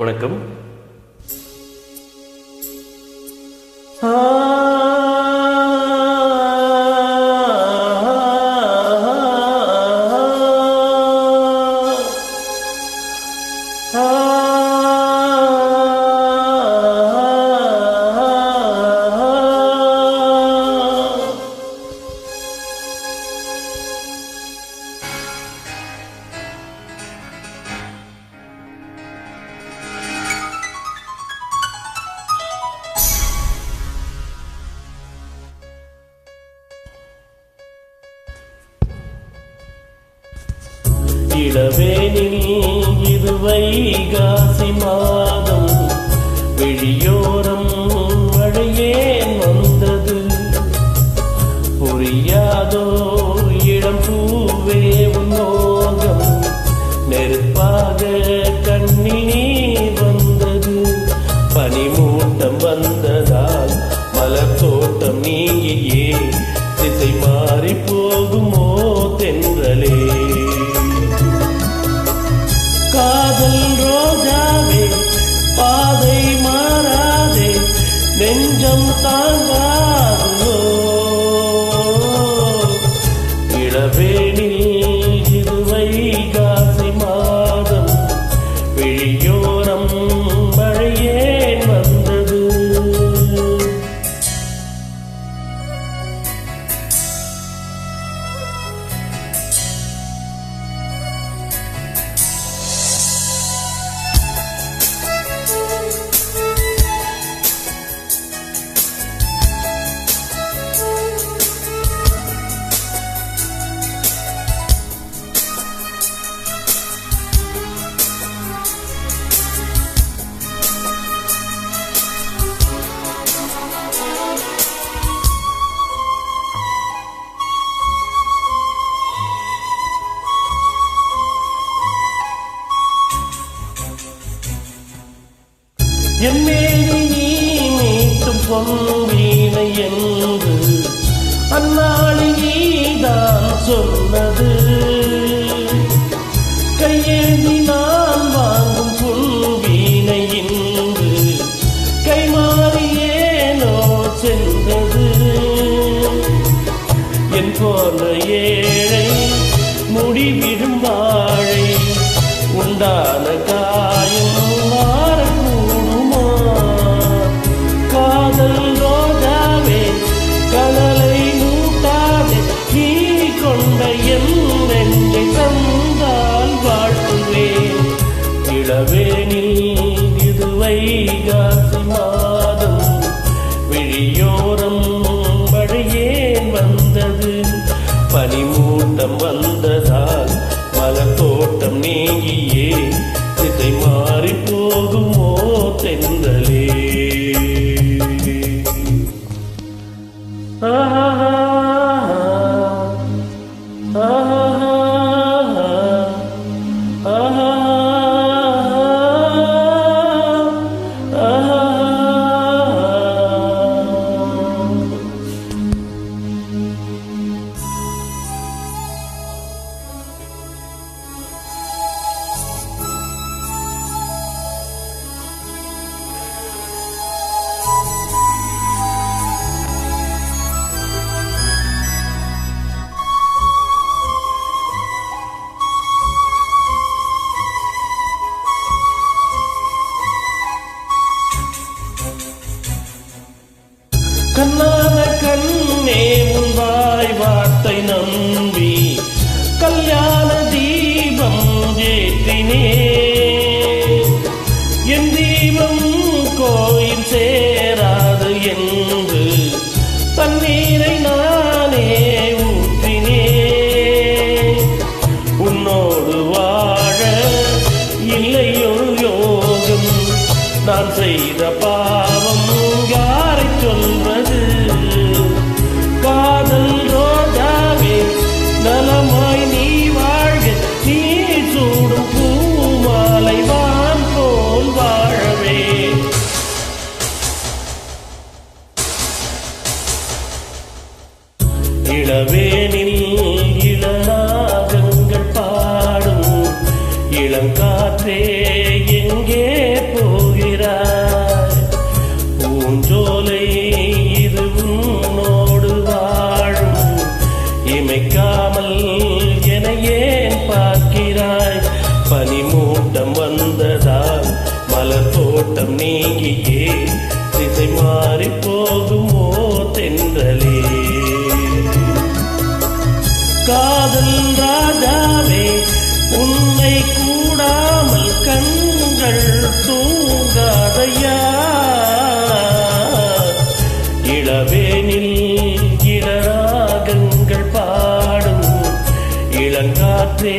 வணக்கம். ஆ இளவேனில் இது வைகாசி மாதம். வெளியோரம் மழையேன் வந்தது. புரியாதோ இளம் பூவே உன்னோகம் நெருப்பாக கண்ணினி வந்தது. பனிமூட்டம் வந்ததால் மலர் தோட்டம் நீங்கியே. திசை ಸಂತಾ என்மேனி நீ மீட்டும் பொன்வீணை என்று அந்நாளி நீதான் சொன்னது. கையேந்தி நான் வாங்கும் பொன்வீணை இன்று கைமாறியேனோ சென்றது. என் போன்ற ஏழை முடிவிடும் வாழை உண்டான கா இளவேனில் இது காசி மாதம் விழியோரம் மழையேன் வந்தது. பனிமூட்டம் வந்ததால் மலர் தோட்டம் நீங்கியே. திசை மாறி போகுமோ தென்றலே. ஆஹா சேராது என்று தண்ணீரை நானே ஊற்றினே உன்னோடு வாழ இல்லை ஒரு யோகம் நான் செய்த பா இளவேனில் இளராகங்கள் பாடும். இளங்காற்றே எங்கே போகிறார் பூஞ்சோ ராஜாவே உன்னை கூடாமல் கண்கள் தூங்காதையா? இளவேனில் இளராகங்கள் பாடும் இளங்காற்றே